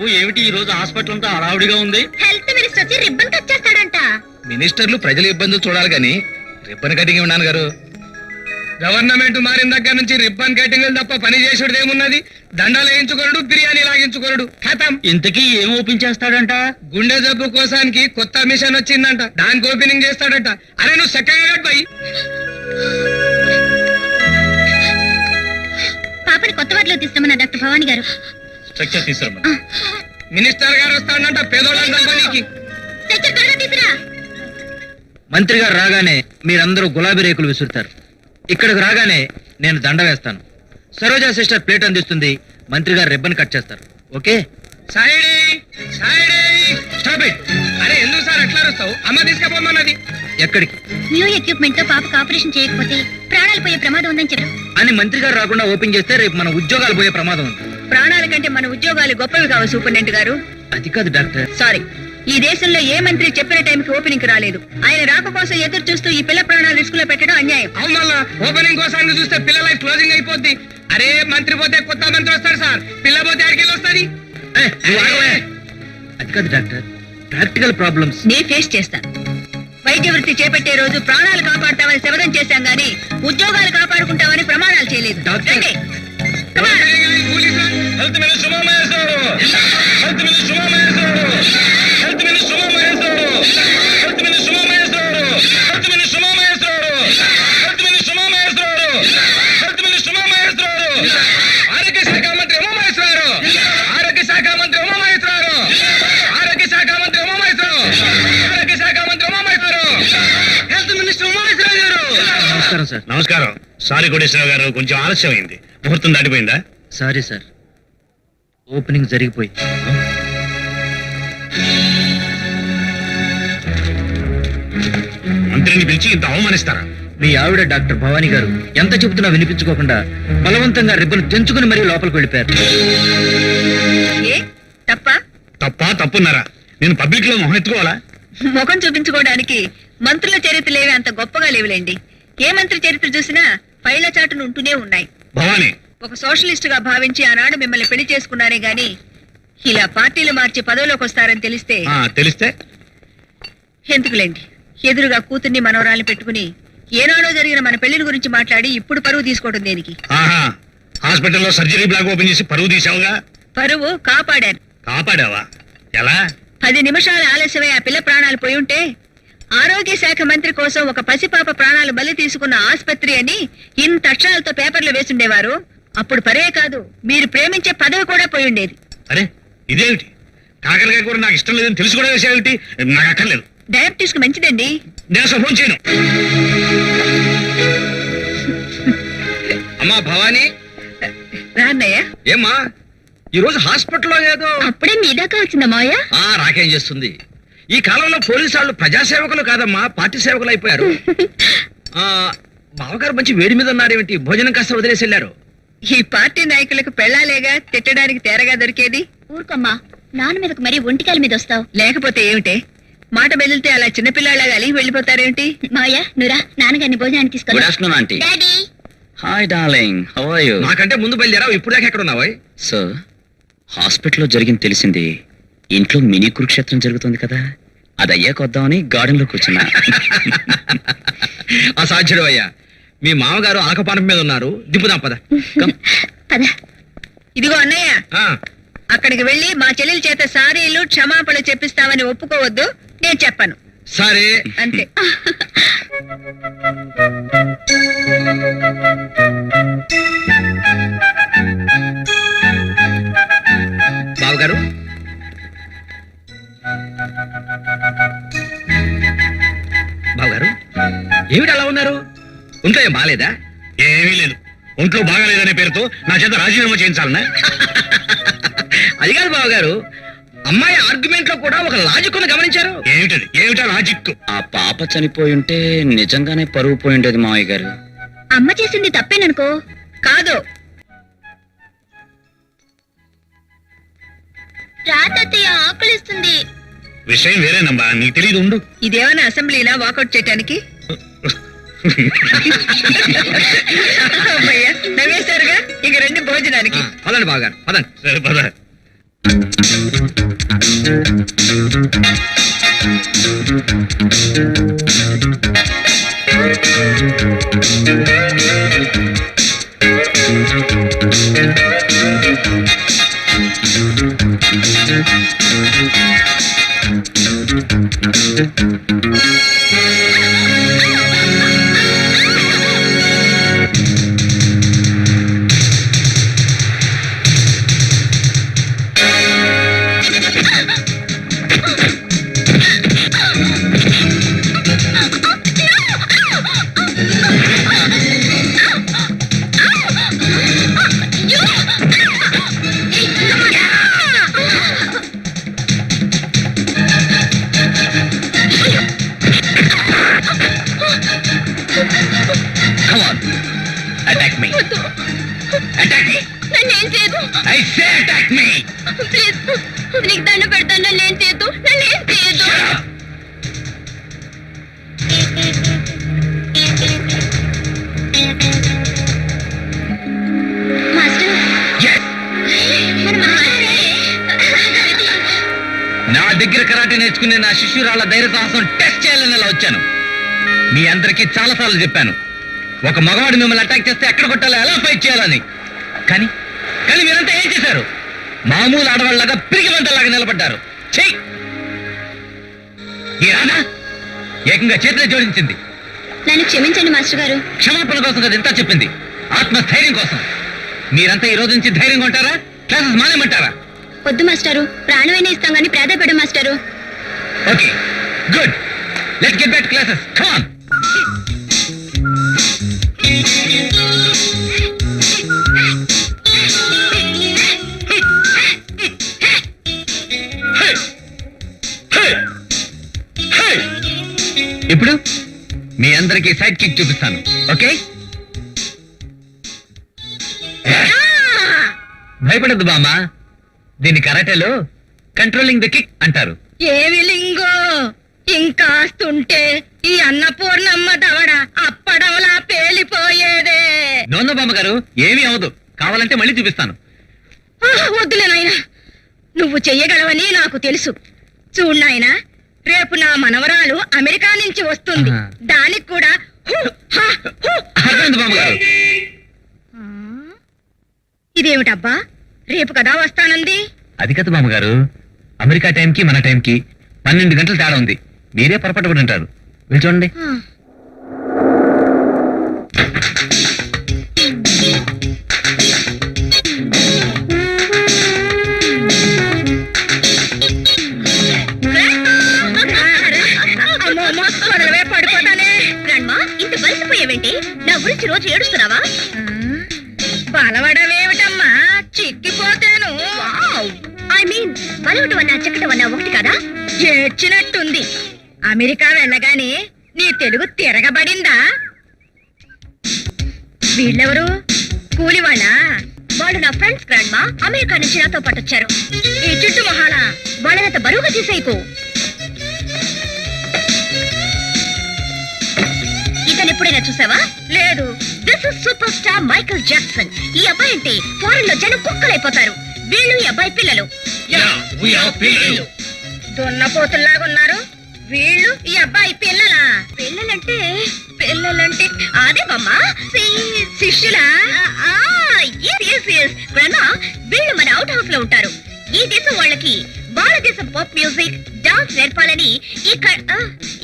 బాబు ఏమిటి ఈ రోజు హాస్పిటల్ అంతా హడావుడిగా ఉంది? హెల్త్ మినిస్టర్ వచ్చి రిబ్బన్ కట్ చేస్తాడంట. మినిస్టర్లు ప్రజల ఇబ్బందులు చూడాలి గాని రిబ్బన్ కటింగ్ ఉన్నాను గారు గవర్నమెంట్ మారిన దగ్గర నుంచి రిబ్బన్ కటింగ్ తప్ప పని చేసుడు ఏమున్నది? దండాలు వేయించుకోరుడు బిర్యానీ లాగించుకోరుడు ఖతం. ఇంతకీ ఏం ఓపెన్ చేస్తాడంట? గుండె జబ్బు కోసానికి కొత్త మిషన్ వచ్చిందంట. దానికి ఓపెనింగ్ చేస్తాడట. అరే నువ్వు సెకండ్ పోయి. పాపని కొత్త వాటిలో తీస్తామన్న డాక్టర్ భవానీ గారు. స్ట్రక్చర్ తీసుకురమ్మా మినిస్టర్ గారు వస్తాడంట మంత్రి గారు రాగానే మీరందరూ గులాబీ రేకులు విసురుతారు. ఇక్కడికి రాగానే నేను దండ వేస్తాను. సరోజా సిస్టర్ ప్లేట్ అందిస్తుంది మంత్రి గారు రిబ్బన్ కట్ చేస్తారు. ఓకే? సాయిడి సాయిడి. Stop it. అరే ఎందుకు సార్ ఎట్లా అరుస్తావు? అమ్మ తీసుకుపోమన్నది. ఎక్కడికి? న్యూ ఎక్విప్మెంట్తో పాపకు ఆపరేషన్ చేయకపోతే ప్రాణాలు పోయే ప్రమాదం ఉందని చెప్పారు అని మంత్రి గారు రాకుండా ఓపెన్ చేస్తే రేపు మన ఉద్యోగాలు పోయే ప్రమాదం ఉంది. ప్రాణాల కంటే మన ఉద్యోగాలు గొప్పవి కావు సూపరింటెండెంట్ గారు. అది కాదు డాక్టర్. సారీ. ఈ దేశంలో ఏ మంత్రి చెప్పిన టైంకి ఓపెనింగ్ రాలేదు. ఆయన రాక కోసం ఎదురు చూస్తూ ఈ పిల్ల ప్రాణాలు రిస్క్లో పెట్టడం అన్యాయం. అవును మళ్ళా ఓపెనింగ్ కోసానికి చూస్తే పిల్లల క్లోజింగ్ అయిపోద్ది. అరే మంత్రి పోతే కొత్త మంత్రి వస్తాడు సార్. పిల్ల పోతే అడిగి వస్తుంది. అది కాదు డాక్టర్. Practical problems. నే ఫేస్ చేస్తాను వైద్య వృత్తి చేపట్టే రోజు ప్రాణాలు కాపాడతామని శపథం చేశాం గాని ఉద్యోగాలు కాపాడుకుంటామని ప్రమాణాలు చేయలేదు. డాక్టర్. సారీ కోటేశ్వరరావు గారు కొంచెం ఆలస్యం అయింది ముహూర్తం దాటిపోయిందా? Sorry sir. ఓపెనింగ్ జరిగిపోయింది. మంత్రిని పిలిచి ఇంత అవమానిస్తారా? మీ ఆవిడ డాక్టర్ భవానీ గారు ఎంత చెబుతున్నా వినిపించుకోకుండా బలవంతంగా రిబ్బన్ తెంచుకుని మరీ లోపలికి వెళ్ళిపోయారు. ఏ? తప్ప? తప్ప తప్పున్నారా? నేను పబ్లిక్లో మొహం ఎత్తుకోవాలా? ముఖం చూపించుకోవడానికి మంత్రుల చరిత్రలేవి అంత గొప్పగా లేవులేండి. ఏ మంత్రి చరిత్ర చూసినా పైల చాటును ఉంటూనే ఉన్నాయి. భవానీ. ఒక సోషలిస్ట్గా భావించి ఆనాడు మిమ్మల్ని పెళ్ళి చేసుకున్నారే గాని ఇలా పార్టీలు మార్చి పదవిలోకి వస్తారని తెలిస్తే ఆ, తెలిస్తే? ఎందుకులేండి? ఎదురుగా కూతుర్ని మనవరాల్ని పెట్టుకుని ఏనాడో జరిగిన మన పెళ్ళిని గురించి మాట్లాడి ఇప్పుడు పరువు తీసుకోవడం దేనికి? ఆహా హాస్పిటల్లో సర్జరీ బ్లాక్ ఓపెన్ చేసి పరువు తీసావుగా పరువు కాపాడాను కాపాడావా? ఎలా? పది నిమిషాల ఆలస్యమై ఆ పిల్ల ప్రాణాలు పోయి ఉంటే ఆరోగ్య శాఖ మంత్రి కోసం ఒక పసిపాప ప్రాణాలు బలి తీసుకున్న ఆసుపత్రి అని ఇంత అక్షరాలతో పేపర్లు వేసుండేవారు. అప్పుడు పరే కాదు మీరు ప్రేమించే పదవి కూడా పోయి ఉండేది. అరే ఇదేమిటి? కాకరకాయ కూర నాకు ఇష్టం లేదని తెలిసి కూడా వేసేయాలంటే నాకు అక్కర్లేదు. డయాబెటీస్కు మంచిదండి. నేను అసలు ఫోన్ చేయను. అమ్మా భవానీ. రాన్నయ్య. ఏమ్మా ఈ రోజు హాస్పిటల్లో ఏదో అప్పుడే మీ దాకా వచ్చిందా ఆ రాకేం చేస్తుంది? ఈ కాలంలో పోలీసు వాళ్ళు ప్రజాసేవకులు కాదమ్మా పార్టీ సేవకులు అయిపోయారు. ఆ బావగారు మంచి వేడి మీద ఉన్నారేమిటి భోజనం కాస్త వదిలేసి వెళ్ళారు. ఈ పార్టీ నాయకులకు పెళ్ళాలేగా తిట్టడానికి తేరగా దొరికేది? ఊరుకోమ్మా నాన్న మీదకు మరీ ఒంటికాల మీద వస్తావు. లేకపోతే ఏమిటే? మాట బెదిలితే అలా చిన్నపిల్లలాగా అలిగి వెళ్ళిపోతారేమిటి మావయ్య నువ్రా నాన్నగారిని భోజనానికి తీసుకెళ్ళు daddy hi darling how are you నాకంటే ముందు బయలుదేరావు ఇప్పుడు దాకా ఎక్కడ ఉన్నావా సార్ హాస్పిటల్లో జరిగింది తెలిసింది. ఇంట్లో మినీ కురుక్షేత్రం జరుగుతుంది కదా అది అయ్యాక వద్దామని గార్డెన్లో కూర్చున్నా. అసాధ్యుడు అయ్యా. మీ మామగారు ఆకపానం మీద ఉన్నారు. దింపుదాం పద. ఇదిగో అన్నయ్య ఆ, అక్కడికి వెళ్ళి మా చెల్లెల చేత సారీలు క్షమాపణ చెప్పిస్తామని ఒప్పుకోవద్దు నేను చెప్పను. సరే. అంతే. బావగారు బావగారు ఏమిటి అలా ఉన్నారు? ఉంటే ఏం బాలేదా? ఏమీ లేదు. ఒంట్లో బాగాలేదనే పేరుతో నా చేత రాజీనామా చేయించాలనా? అది కాదు బావగారు అమ్మాయి ఆర్గ్యుమెంట్లో కూడా ఒక లాజిక్ ఉంది గమనించారు. ఏమిటది? ఏమిటా లాజిక్? ఆ పాప చనిపోయి ఉంటే నిజంగానే పరువు పోయి ఉండేది మావయ్య గారు. అమ్మ చేసింది తప్పేననుకో. కాదు. రాతయ్య ఆకలిస్తుంది. విషయం వేరేనమ్మా నీకు తెలియదు ఉండు. ఇదేమైనా అసెంబ్లీనా వాకౌట్ చేయడానికి అమ్మయ్య, నవ్వేశారుగా ఇక రెండు భోజనానికి ఆ, పదండి బావగారు పదండి సరే పద Come నీకు దండ పెడతాను నన్నేం చేయదు నన్నేం చేయదు Shut up. Master Yes. మన మాస్టరే నా దగ్గర కరాటే నేర్చుకునే నా శిష్యురాళ్ళ ధైర్య సాహసం టెస్ట్ చేయాలని ఇలా వచ్చాను మీ అందరికీ చాలా సార్లు చెప్పాను ఒక మగవాడు మిమ్మల్ని అటాక్ చేస్తే ఎక్కడ కొట్టాలో ఎలా ఫైట్ చేయాలని కానీ ఏం మామూలు ఆడవాళ్ళలాగా పిరిగి వంటలాగా నిలబడ్డారు. చెయ్యి ఈ రానా ఏకంగా చేతిలో జోడించింది. నన్ను క్షమించండి మాస్టర్ గారు. క్షమాపణ కోసం కదా ఇంత చెప్పింది. ఆత్మస్థైర్యం కోసం. మీరంతా ఈ రోజు నుంచి ధైర్యంగా ఉంటారా? క్లాసెస్ మానేమంటారా వద్దు మాస్టారు. ప్రాణమైనా ఇస్తాం కానీ ప్రాధాయపడ మాస్టారు. Okay good. Let get back classes come ఇప్పుడు మీ అందరికీ సైడ్ కిక్ చూపిస్తాను. ఓకే? భయపడద్దు బామ్మ. దీని కరాటేలో కంట్రోలింగ్ ద కిక్ అంటారు. ఏవి లింగో? ఇంకాస్తుంటే ఈ అన్నపూర్ణమ్మ దవడ అప్పడంలా పేలిపోయేదే. నోన్న బామ్మ గారు ఏమీ అవదు కావాలంటే మళ్ళీ చూపిస్తాను. వద్దులే నాయనా. నువ్వు చెయ్యగలవని నాకు తెలుసు. చూడు నాయనా రేపు నా మనవరాలు అమెరికా నుంచి వస్తుంది. దానికి కూడా ఇదేమిటబ్బా? రేపు కదా వస్తానంది. అది కదా బామ్మగారు. అమెరికా టైంకి మన టైంకి పన్నెండు గంటలు తేడా ఉంది. మీరే పొరపాటు పడి ఉంటారు. వెళ్ళి చూడండి. గురించి రోజు ఏడుస్తున్నావా? బలవడమేమిటమ్మా? చిక్కిపోతాను. ఐ మీన్ బలవటం అన్నా చెక్కటం అన్నా ఒకటి కదా? ఏడ్చినట్టుంది. అమెరికా వెళ్ళగానే నీ తెలుగు తిరగబడిందా? వీళ్ళెవరు? కూలి వాళ్ళ వాళ్ళు నా ఫ్రెండ్స్ గ్రాండ్మా? అమెరికా నుంచి నాతో పాటు వచ్చారు. ఈ చుట్టు మొహాల వాళ్ళనంత బరువుగా తీసేయకు. ఎప్పుడైనా చూసావా? లేదు. This is super star Michael Jackson ఈ అబ్బాయి అంటే ఫారెన్లో జనం కుక్కలైపోతారు. వీళ్ళు ఈ అబ్బాయి పిల్లలు. దున్నపోతుల్లాగున్నారు. వీళ్ళు ఈ అబ్బాయి పిల్లలా? పిల్లలంటే పిల్లలంటే అదే బమ్మా. శిష్యులా. వీళ్ళు మన అవుట్ హౌస్లో ఉంటారు. ఈ దేశం వాళ్ళకి భారతదేశం పాప్ మ్యూజిక్ డాన్స్ నేర్పాలని ఈ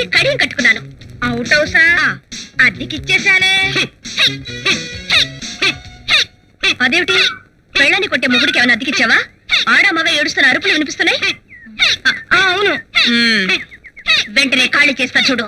ఈ కడియం కట్టుకున్నాను. అవుట్ హౌసా అద్దెకిచ్చేశానే అదేమిటి? పెళ్ళని కొట్టే ముగుడికి ఏమైనా అద్దెకిచ్చావా? ఆడామగ ఏడుస్తున్న అరుపులు వినిపిస్తున్నాయి? ఆ, అవును. మ్మ్. వెంటనే ఖాళీ చేస్తా చూడు.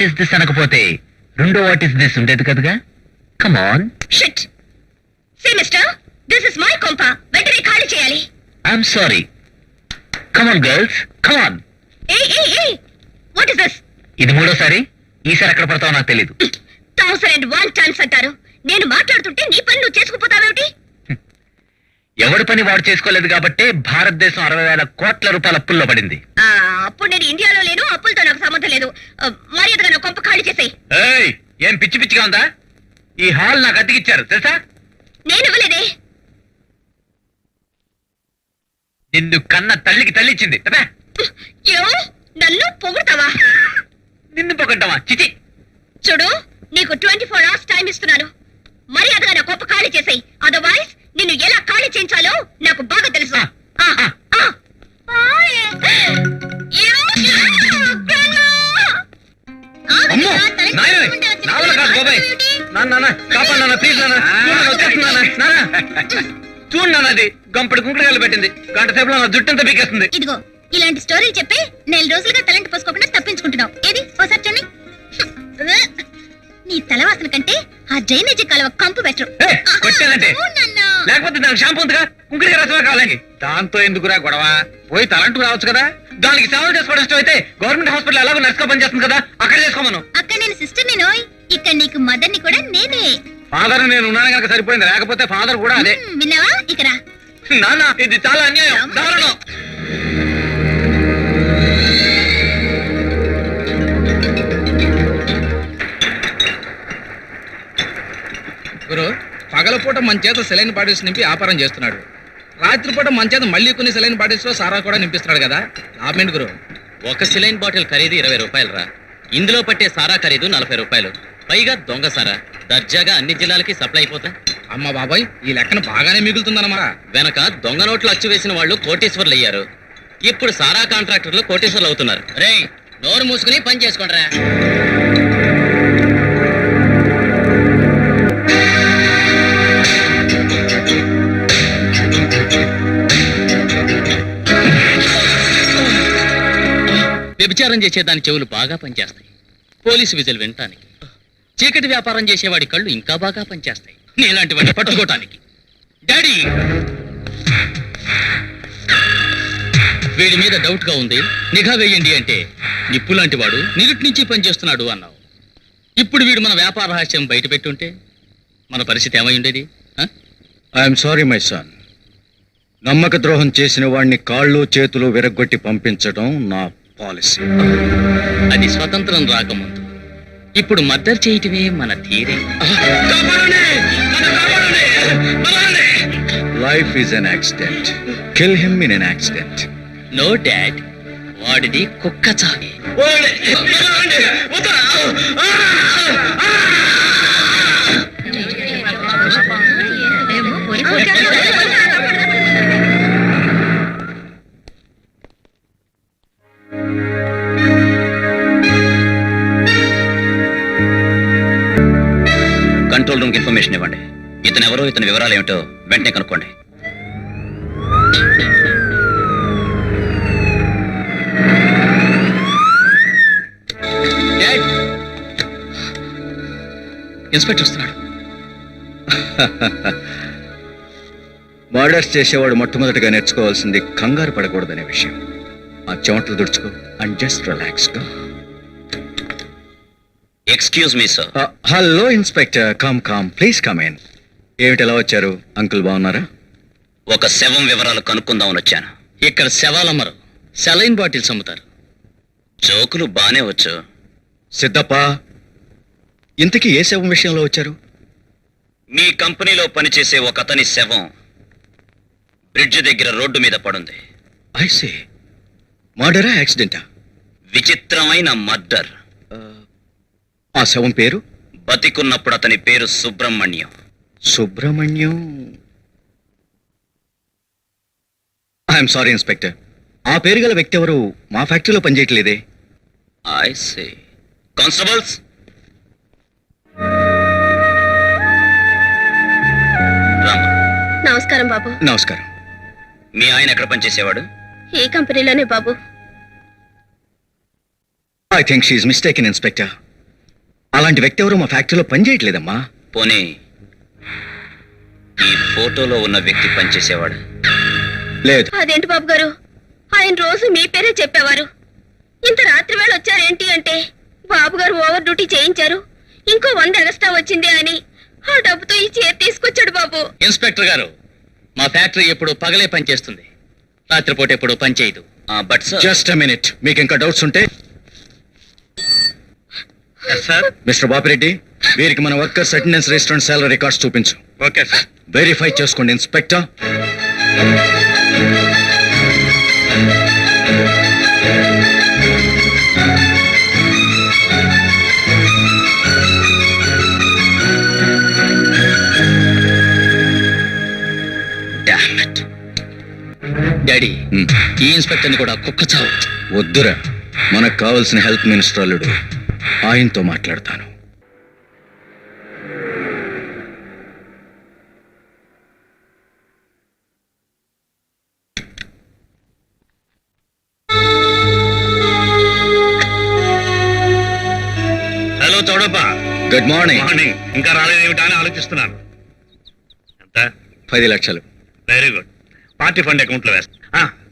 వాట్ ఇస్ దిస్ అనకపోతే రెండో వాట్ ఇస్ దిస్ ఉండేది కదగా? Come on Shit! See, mister, this is my కొంప వెంటనే ఖాళీ చేయాలి. I'm sorry come on girls come on ఏయ్ ఏయ్ ఏయ్. వాట్ ఇస్ దిస్ ఇది మూడోసారి. ఈసారి ఎక్కడ పడతావో నాకు తెలియదు థౌసండ్ అండ్ వన్ ఛాన్స్ అంటారు. నేను మాట్లాడుతుంటే నీ పని నువ్వు చేసుకుపోతావేమిటి? ఎవడి పని వాడు చేసుకోలేదు కాబట్టి భారతదేశం అరవై వేల కోట్ల రూపాయల అప్పుల్లో పడింది. ఆ, అప్పుడు నేను ఇండియాలో లేను అప్పులతో నాకు సంబంధం లేదు. మర్యాదగా నా కొంప ఖాళీ చేసేయ్. ఏయ్ ఏం పిచ్చి పిచ్చిగా ఉందా? ఈ హాల్ నాకు అద్దెకిచ్చారు తెలుసా? నేను ఇవ్వలేదే. నిన్ను కన్న తల్లికి తల్లి ఇచ్చింది అబ్బే, యో నన్ను పొగుడతావా? నిన్ను పొగడ్డమా చిచి? చూడు నీకు ట్వంటీ ఫోర్ అవర్స్ టైం ఇస్తున్నాను. మర్యాదగా నా కొంప ఖాళీ చేసేయ్. గంపడి కుంకుడుగాలు పెట్టింది. గంట సేపులో నా జుట్టంతా పీకేస్తుంది. ఇదిగో ఇలాంటి స్టోరీలు చెప్పి నెల రోజులుగా తలంటి పోసుకోకుండా తప్పించుకుంటున్నావు. ఏది? ఓసారి చూడండి. నీ తల వాసన కంటే ఆ డ్రైనేజీ కాలువ కంపు బెటర్. కొట్టానంటే. లేకపోతే దానికి షాంపూ ఉందిగా? కుంకుడిగా రసమే కావాలని దాంతో ఎందుకురా గొడవ? పోయి తలంటూ రావచ్చు కదా? దానికి సేవలు చేసుకోవడం ఇష్టం అయితే గవర్నమెంట్ హాస్పిటల్ ఎలాగో నర్సుగా పనిచేస్తుంది కదా? అక్కడ చేసుకోమను. అక్కడ నేను సిస్టర్ నేను. ఇక్కడ నీకు మదర్ని కూడా నేనే. ఫాదర్ నేను ఉన్నాను కనుక సరిపోయింది. లేకపోతే ఫాదర్ కూడా అదే. విన్నావా? ఇక్కడ. నాన్న ఇది చాలా అన్యాయం. దారుణం. గురు పగలపూట మన చేత సెలైన్ బాటిల్స్ నింపి వ్యాపారం చేస్తున్నాడు. రాత్రిపూట మన చేత మళ్ళీ కొన్ని సెలైన్ బాటిల్స్లో సారా కూడా నింపిస్తున్నాడు కదా? లాభమేంటి గురు. ఒక సిలైన్ బాటిల్ ఖరీదు ఇరవై రూపాయలు రా ఇందులో పట్టే సారా ఖరీదు నలభై రూపాయలు. పైగా దొంగ సారా. దర్జాగా అన్ని జిల్లాలకి సప్లై అయిపోతా. అమ్మ బాబాయ్ ఈ లెక్కన బాగానే మిగులుతుందన్నమాట. వెనక దొంగ నోట్లు అచ్చు వేసిన వాళ్ళు కోటేశ్వర్లు అయ్యారు. ఇప్పుడు సారా కాంట్రాక్టర్లు కోటేశ్వర్లు అవుతున్నారు. రే నోరు మూసుకుని పని చేసుకోండిరా. వ్యభిచారం చేసే దాని చెవులు బాగా పనిచేస్తాయి. పోలీసు విజులు వినటానికి. చీకటి వ్యాపారం చేసేవాడి కళ్ళు ఇంకా బాగా పనిచేస్తాయి. నీలాంటి వాడిని పట్టుకోవటానికి డాడీ! వీడి మీద డౌట్గా ఉంది. నిఘా వేయండి అంటే నిప్పు లాంటి వాడు నిరుటి నుంచి పనిచేస్తున్నాడు అన్నావు. ఇప్పుడు వీడు మన వ్యాపార రహస్యం బయట పెట్టుంటే మన పరిస్థితి ఏమై ఉండేది? I'm sorry my son. నమ్మక ద్రోహం చేసిన వాడిని కాళ్ళు చేతులు విరగ్గొట్టి పంపించడం నా పాలసీ. అది స్వతంత్రం రాకముందు. ఇప్పుడు మద్దతు చేయటమే మన their life is an accident kill him in an accident no dad వాడిది కుక్క చావే. కంట్రోల్ రూమ్ ఇన్ఫర్మేషన్ ఇవ్వండి. ఇతను ఎవరో ఇతని వివరాలు ఏమిటో వెంటనే కనుక్కోండి. ఇన్స్పెక్టర్ వస్తున్నాడు. మర్డర్స్ చేసేవాడు మొట్టమొదటిగా నేర్చుకోవాల్సింది కంగారు పడకూడదనే విషయం. ఆ చెమటలు దుడుచుకో and just relax excuse me sir hello inspector come come please come in ఏమిటి ఎలా వచ్చారు? అంకుల్ బాగున్నారా? ఒక శవం వివరాలు కనుక్కుందామని వచ్చాను. ఇక్కడ శవాలమ్మరు. సెలైన్ బాటిల్స్ అమ్ముతారు. జోకులు బానే వచ్చు. సిద్ధప్ప ఇంతకీ ఏ శవం విషయంలో వచ్చారు? మీ కంపెనీలో పనిచేసే ఒక అతని శవం బ్రిడ్జ్ దగ్గర రోడ్డు మీద పడుంది. ఐసే మర్డరా యాక్సిడెంటా? విచిత్రమైన మర్డర్. ఆ శవం పేరు? బతికున్నప్పుడు అతని పేరు Subrahmanyam. Subrahmanyam. I'm sorry inspector ఆ పేరు గల వ్యక్తి ఎవరు? మా ఫ్యాక్టరీలో పనిచేయట్లేదే. ఐ సే కానిస్టేబుల్స్ నమస్కారం బాబు. నమస్కారం. మీ ఆయన ఎక్కడ పనిచేసేవాడు? ఈ కంపెనీలోనే బాబు. I think she mistake inspector అలాంటి వ్యక్తి ఎవరు? మా ఫ్యాక్టరీలో పనిచేయట్లేదమ్మా. పోనీ ఈ ఫోటోలో ఉన్న వ్యక్తి పనిచేసేవాడు. లేదు. అదేంటి బాబు గారు ఆయన రోజు మీ పేరే చెప్పేవారు. ఇంత రాత్రి వేళ వచ్చారేంటి అంటే బాబు గారు ఓవర్ డ్యూటీ చేయించారు. ఇంకో వంద ఎగస్ట్రా వచ్చింది అని ఆ డబ్బుతో ఈ చీర తీసుకొచ్చాడు బాబు. ఇన్స్పెక్టర్ గారు మా ఫ్యాక్టరీ ఎప్పుడు పగలే పనిచేస్తుంది. రాత్రిపూట ఎప్పుడు పనిచేయదు బట్ జస్ట్ మినిట్ మీకు ఇంకా డౌట్స్ ఉంటే? సార్ మిస్టర్ బాపిరెడ్డి వీరికి మన workers attendance restaurant salary records చూపించు. ఓకే సార్ వెరిఫై చేసుకోండి ఇన్స్పెక్టర్. Daddy Hmm. ఈ ఇన్స్పెక్టర్ని కూడా కుక్క చావు వద్దురా. మనకు కావాల్సిన హెల్త్ మినిస్టర్ అల్లుడు. ఆయనతో మాట్లాడతాను. గుడ్ మార్నింగ్ మార్నింగ్ ఇంకా రాలేదేమిటా అని ఆలోచిస్తున్నాను. ఎంత? పది లక్షలు. వెరీ గుడ్ పార్టీ ఫండ్ అకౌంట్లో వేస్తా